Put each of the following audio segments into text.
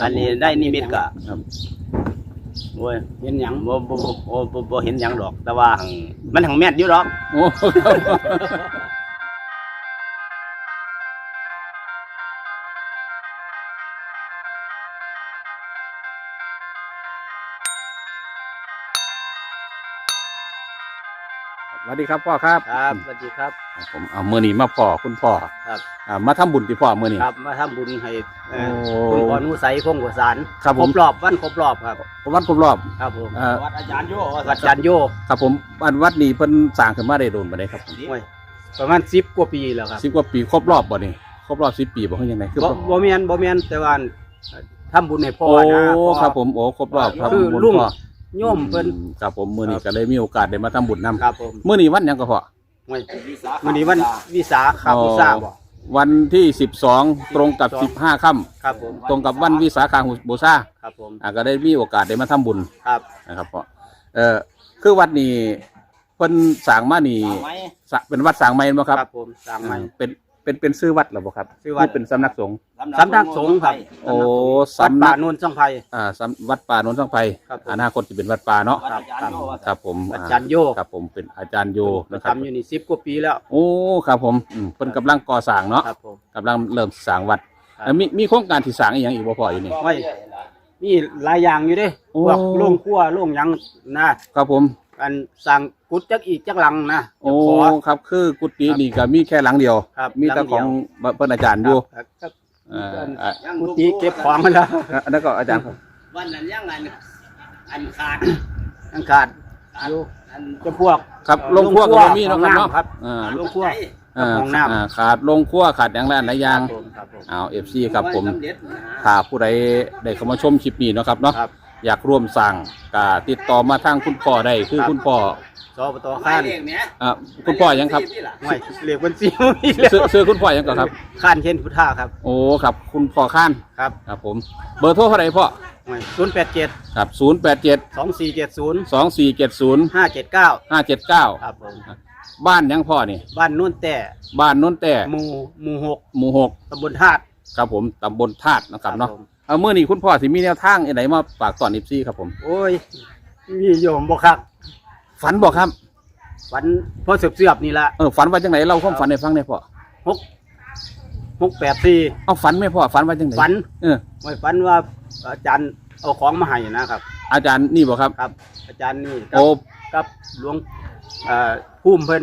อันนี้ได้นิมิตก็ครับโอ้ยเห็นหยังบ่บ่บ่บ่บ่บ่เห็นหยังดอก แต่ว่าหั่งมันหังแม่นอยู่ดอก โอ้ สวัสดีครับพ่อครับครับสวัสดีครับครับผมเอามือนี้มาพ่อคุณพ่อครับอ่ามาทำบุญที่พ่อมือนี้ครับ มาทำบุญให้เอ่อโอ้คุณพ่อนุสัยพงศ์กสารครับคผรมบรอบวันครบรอบครับวัดครบรอบครับผมเอ่อวัดอาจารย์โยวัดอาจารย์โยครับผมอันวัดนี้เพิ่นสร้างขึ้นมาได้โดนบ่ได้ครับโอ้ยประมาณ10กว่าปีแล้วครับสิบกว่าปีครบรอบบ่นี่ครบรอบสิบปีบ่คือยังไงคือบ่บ่บ่แม่นบ่แม่นแต่ว่าทำบุญให้พ่อโอ้นะพ่อครับผมโอ้ครบรอบครับคือบุญลุงพ่อ โยมเพิ่น อืมครับผมมื้อนี้ครับก็เลยมีโอกาสได้มาทำบุญนํครับผมมื้อนี้วันหยังก็พอโอ้ยวันนี้วันวิสาขบูชาบ่วันที่ 12 ตรงกับ 15ค่ำครับผมตรงกับวันวิสาขบูชาครับผมอ่าก็ได้มีโอกาสได้มาทำบุญครับนะครับพ่อเอ่อคือวัดนี้เพิ่นสร้างมานี่สร้างเป็นวัดสร้างใหม่บ่ครับครับผมสร้างใหม่ เป็น เป็นเป็นชื่อวัดเหรอบ่ครับชื่อวัด หรืเป็นสำนักสงฆ์ สำนักสงฆ์ครับโอ้วัดสำนัป่ากโนนช่างไผ่อ่าสำวัดป่าโนนสังไพครับผม อนาคตจะเป็นวัดป่าเนาะครับครับครับผมอาจารย์โยครับผมเป็นอาจารย์โยนะครับ ทำอยู่นี่สิบกว่าปีแล้ว โอ้ครับผมอืมเพิ่นกำลังก่อสร้างเนาะครับผม กำลังเริ่มสร้างวัดครับเอ่อมีมีโครงการที่สร้างอีกอย่างอีกบ่พออยู่นี่ ไม่ มีหลายอย่างอยู่เด้โอ้ พวกโรงครัวโรงหยังนะครับผม อันสั่งกุดจักอีกจักหลังนะโอ้ขอครับ คือกุฏิครับนี่ก็มีแค่หลังเดียว ครับมีแต่ของเพิ่นอาจารย์อยู่ครับครับเอ่ออะกุฏิเก็บของแล้วอันนั้นก็อาจารย์ครับวันนั้นยังอันอันขาดอันขาดอยู่อันจะพวก ครับเอ่อโรงครัวก็บ่มีเนาะครับห้องเนาะน้ำครับ อ่าโรงครัว อ่าห้องน้ำ อ่าขาดโรงครัวขาดอย่างหลายอย่างครับผมครับผม เอา FC ครับผม ถ้าผู้ใดได้เข้ามาชมคลิปนี้เนาะครับเนาะครับ อยากร่วมสั่งก็ติดต่อมาทางคุณพ่อได้คือครับ คุณพ่อสปตข้านอ่าคุณพ่อยังครับไม่เรียกบัญชีบ่มีแล้วซื้อซื้อคุณพ่อยังก่อนครับ ข้านเช่นพุทธาครับ โอ้ครับคุณพ่อข้านครับครับผมเบอร์โทรเท่าไหร่พ่อศูนย์แปดเจ็ดครับศูนย์แปดเจ็ดสองสี่เจ็ดศูนย์สองสี่เจ็ดศูนย์ห้าเจ็ดเก้าห้าเจ็ดเก้าครับผมบ้านยังพ่อนี่ บ้านนุ่นแต่บ้านโน้นแต่หมู่หมู่หกหมู่หกตำบลธาตุครับผมตำบลธาตุนะครับเนาะผม เอาเมื่อนี้คุณพ่อสิมีแนวทางอะไรมาฝากตอนอิฟซี่ครับผม โอ้ยมีโยมบอกครับฝันบอกครับ ฝันพอเสือบเสือบๆนี่ละเออฝันว่าจังไหนเราความฝันให้ฟังได้พ่อหกหกแปดสี่เอาฝันไหมพ่อฝันว่าจังไหนฝันเออไม่ฝันว่าอาจารย์เอาของมาให้นะครับ อาจารย์นี่บอกครับ ครับ อาจารย์นี่กัโอ้กับหลวงเอ่อภูมิเพิ่น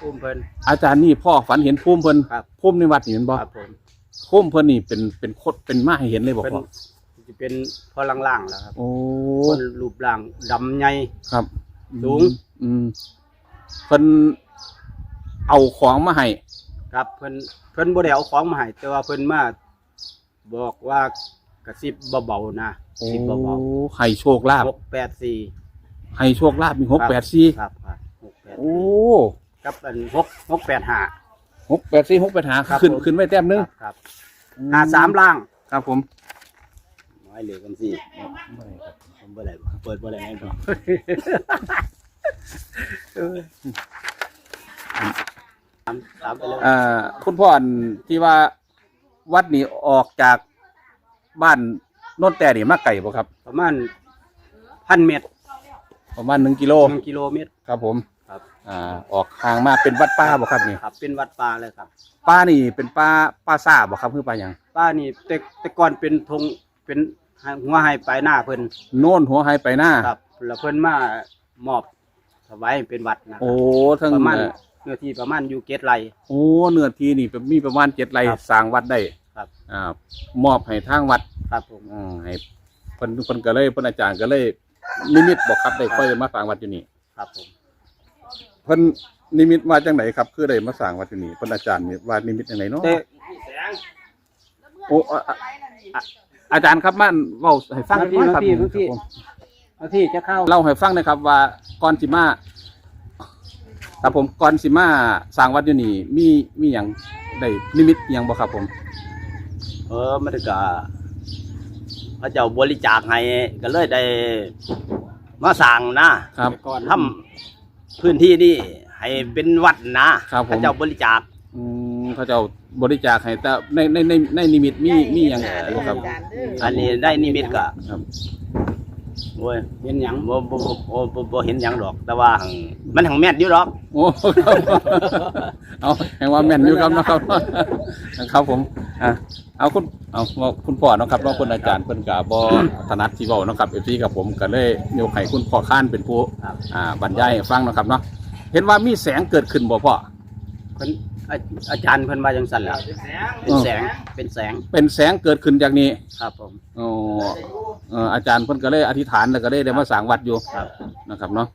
ภูมิเพิ่น อาจารย์นี่พ่อฝันเห็นพุ่มเพิ่นครับ พุ่มในวัดนี่แมันบ่ครับผม พุ่มเพิ่นนี่เป็นเป็นโคตรเป็นมาให้เห็นเลยบอกเป็นพ่อจะเป็นพอล่างๆแล้วครับโอ้คนรูปร่างดำใหญ่ ครับสูง อืมเพิ่นเอาของมาให้ครับเพิ่นเพิ่นบ่ได้เอาของมาให้แต่ว่าเพิ่นมาบอกว่ากระซิบเบาๆนะกระโอ้ซิบเบาให้โชคลาภๆหกแปดสี่ ให้โชคลาภมีหกแปดสี่ครับครับหกแปดโอ้ กับอันหกหกแปดห้า หกแปดสี่หกแปดหาครับขึ้นผม ขึ้นไว้แต้มหนึงครับหาสามล่างครับผมน้อยเหลือกันสิผมบ่ได้เปิดบ่ได้ไงบ่สามสามไปเลยอ่าคุณพ่ออันที่ว่าวัดนี้ออกจากบ้านโน่นแต่นี่มาไก่บ่ครับ ประมาณพันเมตรประมาณหนึ่งกิโลหนึ่งกิโลเมตรครับผมครับ อ่าออกห่างมาเป็นวัดป้าบ่ครับนี่ครับ เป็นวัดป่าเลยครับ ป้านี่เป็นป้าป้าซ่าบ่ครับคือป้าหยังป้านี่แต่แต่ก่อนเป็นธงเป็นหัวให้ปลายหน้าเพิ่นโน่นหัวไฮไปหน้าครับแล้วเพิ่นมามอบถวายให้เป็นวัดนะโอ้ทั้งประมาณเอ่อเนื้อที่ประมาณอยู่เกตไร โอ้เนื้อที่นี่มีประมาณเจ็ดไร่ครับสร้างวัดได้ครับ อ่ามอบให้ทางวัด ครับผม อืมให้เพิ่นเพิ่นก็เลยเพิ่นอาจารย์ก็เลยนิมิตบอกครับได้ค่อยมาสร้างวัดอยู่นี่ ครับผมเพิ่นนิมิตมาจังไหนครับ คือได้มาสร้างวัดอยู่นี่เพิ่นอาจารย์นี่ว่านิมิตจังไหนเนาะแต่โอ้อะอะอะอาจารย์ครับมาเว้าให้ฟังหน่อยครับพี่พี่ครับผมเอาที่จะเข้าเล่าให้ฟังหนะครับว่าก่อนสิมาครับผมก่อนสิมาสร้างวัดอยู่นี่มีมีหยังได้นิมิตหยังบ่ครับผม เออมันก็พระเจ้าบริจาคให้ก็เลยได้ มาสั่งนะครับ ก่อนทำ พื้นที่นี่ให้เป็นวัดนะครับผม พระเจ้าบริจาค อืมเขาเจ้าบริจาคให้แต่ในในในในนิมิตมีมีหยังบ่ครับ อันนี้ได้นิมิตก็ครับ โอ้ยเห็นหยังบ่บ่บ่บ่บ่บ่เห็นหยังดอก แต่ว่าหั่งมันหังแม่นอยู่ดอก โอ้ครับเอาแห่งว่าแม่นอยู่ครับเนาะครับครับผมอะเอาคุณเอาว่าคุณพ่อเนาะครับเนาะคุณอาจารย์เพิ่นก็บ่ถนัดที่เว้าเนาะครับ FC กับผมก็เลยยกให้คุณพ่อค้านเป็นผู้ครับ อ่าบรรยายให้ฟังเนาะครับเนาะเห็นว่ามีแสงเกิดขึ้นบ่พ่อ เพิ่นอาอาจารย์เพิ่นว่าจังซั่นล่ะเป็นแสง เป็นแสงเป็นแสงเกิดขึ้นจากนี้ครับผมอ๋อ เอ่ออาจารย์เพิ่นก็เลยอธิษฐานแล้วก็ได้ได้มาสร้างวัดอยู่ครับ นะครับเนาะ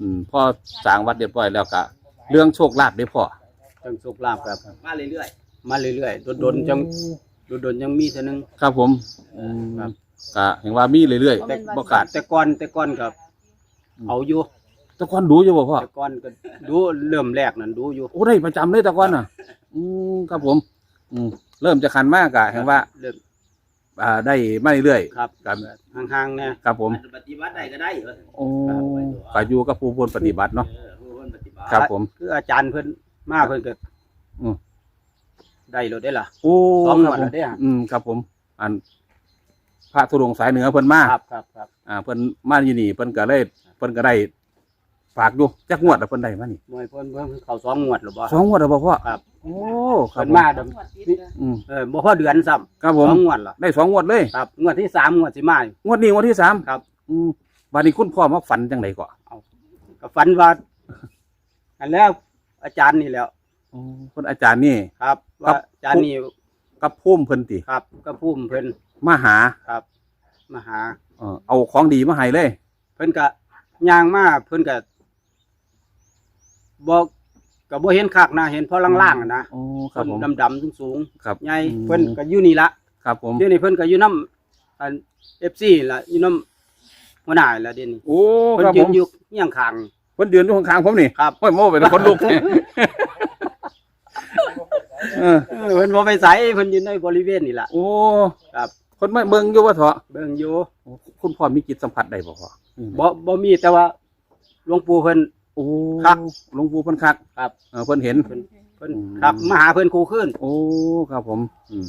อืมพอสร้างวัดเรียบร้อยแล้วก็เรื่องโชคลาภได้พ่อจังสุขลาภครับมาเรื่อยๆมาเรื่อยๆโดนๆจังโดนๆยังมีเท่านึง ครับผมอืมครับ ก็เห็นว่ามีเรื่อยแต่ๆบ่ขาด แต่ก่อนแต่ก่อนกับเอาอยู่แตะกอนดูอยู่บ่พ่อแต่ก่อนก็ดูเริ่มแรกนั่นดูอยู่โอ้ได้ประจำเลยแตะกอนน่ะ อืมครับผม อืมเริ่มจะคันมากอะเห็นว่า เริ่ม อ่าได้มาเรื่อยครับครับห่างๆเนี่ยๆครับผม ปฏิบัติได้ก็ได้โอ้ก็อยู่กับผู้คนปฏิบัติเนาะครับผม คืออาจารย์เพิ่นมาเพิ่นก็อืม ได้รถได้ล่ะ โอ้สองครับงวดผมแล้วเด้ออืมครับผม อัน พระธุดงค์สายเหนือเพิ่นมา ครับครับครับ อ่าเพิ่นมาอยู่นี่เพิ่นก็ได้เพิ่นก็ได้ ฝากอยู่จักงวดแล้วเพิ่นได้มานี่มวยเพิ่นเพิ่นเข้าสองงวดหรือบ่ สองงวดแล้วบ่พ่อครับ โอ้ครับเพิ่นมาเดมอืมเออบ่พอเดือนซ้ำครับสผอมงงวดล่ะได้สองงวดเลย ครับงวดที่สามงวดสิมาอยู่งวดนี้งวดที่สามครับ อืมบัดนี้คุณพ่อมาฝันจังไดก่อนก็ฝันว่าอันแล้วอาจารย์นี่แหล้วอ๋อคุณอาจารย์นี่ ครับครัว่าบอาจารย์นี่กับพุ่มเพิ่นติครับ ก็พุ่มเพิ่นมาหาครับมาหา เอ่อเอาของดีมาให้เลย เพิ่นก็ย่างมาเพิ่นก็ บ่ก็บ่เห็นคักนะเห็นเพราะล่างๆอะนะโอ้ครับผมดำๆสูงครับ ๆใหญ่อืม เพิ่นก็อยู่นี่ละครับผม เดี๋ยวนี้เพิ่นก็อยู่นำอัน FC ล่ะอยู่นำหัวหน้าล่ะเดี๋ยวนี้โอ้เพิ่คนรับยืผนมอยู่เฮียงข้าง เพิ่นยืนอยู่ข้างๆผมนี่ครับ โอ้ยโม่เป็นคนลุกเออเออเพิ่นบ่ไปไสเพิ่นอยู่ในบริเวณนี่ล่ะ โอ้ครับ คนไม่เบิ่งอยู่ว่าเถอะเบิ่งอยู่คุณพ่อมีจิตสัมผัสได้บ่พ่ออืมบ่บ่มีแต่ว่าหลวงปู่เพิ่น โอ้ครับ หลวงปู่เพิ่นคักครับเออเพิ่นเห็น เพิ่นเพิ่นอืม ครับมาหาเพิ่นครูขึ้น โอ้ครับผม อืม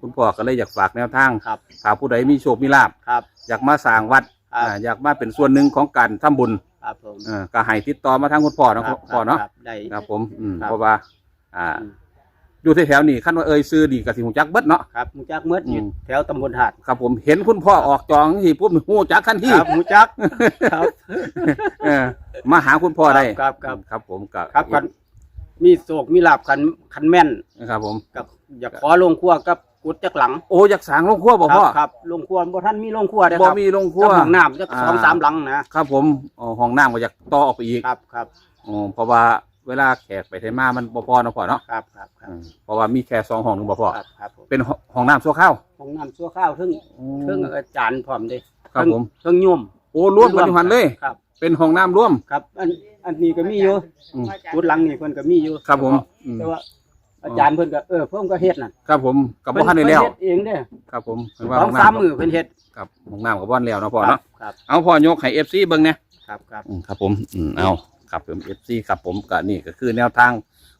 คุณพ่อก็เลยอยากฝากแนวทางครับ ถ้าผู้ใดมีโชคมีลาภครับอยากมาสร้างวัดครับอ่าอยากมาเป็นส่วนหนึ่งของการทำบุญครับผมเออก็ให้ติดต่อมาทางคุณพ่อเนาะครับพ่อเนาะ ครับได้ ครับผมอืมครับ เพราะว่า อ่า อืม อยู่แถวๆนี้คันว่าเอ่ยซื้อดีกับสิหูจักเบิดเนาะ ครับหมูจักเมื่ออยู่อืม แถวตำบลหาดครับผมเห็นคุณพ่อออกจองที่ปุ๊บหูจักคันที่ครับหมูจัก ครับ เออมาหาคุณพ่อได้ครับครับ ครับผมก็ครับกันมีโศกมีลาบคันคันแม่นครับผม กับอยากขอลงครัวกับกุดจักหลังโอ้อยากสร้างโรงครัวบ่คพ่อรับครับลงครัวบ่ท่านมีลงครัวเด้อบ่ครับมีโรงครัวกับห้องน้ำจักอ่า สองสามหลังนะ ครับผมอ๋อห้องน้ำก็อยากต่อออกไปอีกครับครับอ๋อเพราะว่า เวลาแขกไปไทมามันบ่พอเนาะพ่อเนาะครับครับครับอืมเพราะว่ามีแค่สองห้องนึงบ่พอครับครับผมเป็นห้องห้องน้ำชั่วคราวห้องน้ำชั่วข้าวเทึ่งเทึ่งอาจารย์พร้อมเด้ครับผม เทึ่งโยมโอ้รวมกันอยู่หันเลย ครับ เป็นห้องน้ำร่วม ครับ อันอันนี้ก็มีอยู่อืม กุดหลังนี่เพิ่นก็มีอยู่ครับผมอืมแต่ว่าอาจารย์เพิ่นก็เออเพิ่นก็เฮ็ดน่ะครับผมกับบ่ทันได้แล้วเพิ่นเฮ็ดเองเด้อครับผมเห็นสว่าอห้งองสามน้ำมือเพิ่นเฮ็ดครับห้องน้ำกับบ่อนแล้วเนาะพ่อเนาะครับเอาพ่อยกให้ FC เบิ่งเนี่ยครับครับ อืมครับผมอืมเอา ครับผม FC ครับผมก็นี่ก็คือแนวทาง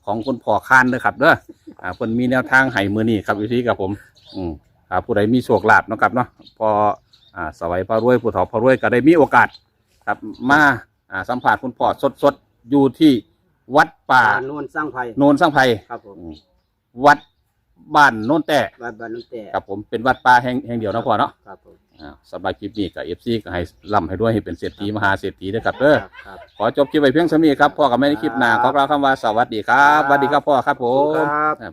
ของคุณพ่อคานเด้อครับเด้ออ่าเพิ่นมีแนวทางให้มื้อนี้ครับ FC ครับผม อืมอ่าผู้ใดมีโชคลาภเนาะครับเนาะพออ่าสวัยพารวยผู้เฒ่าพารวยก็ได้มีโอกาส ครับมาอ่าสัมผัสคุณพ่อสดๆอยู่ที่วัดป่าบ้านโนนสร้างไผ่โนนสร้างไผ่ครับผมอืมวัดบ้านโนนแต่บ้านบ้านนุ่นแต่ครับผมเป็นวัดป่าแห่งแห่งเดียวเนาะพ่อเนาะครับผม อ่าสำหรับคลิปนี้กับเอฟซีก็ให้ร่ำให้ด้วยให้เป็นเศรษฐีมหาเศรษฐีด้วยครับเด้อครับครับ ขอจบคลิปไว้เพียงเท่านี้ครับพ่อกับแม่ในคลิปหน้าขอกล่าวคำว่าสวัสดีครับสวัสดีครับพ่อครับผมครับ ครับ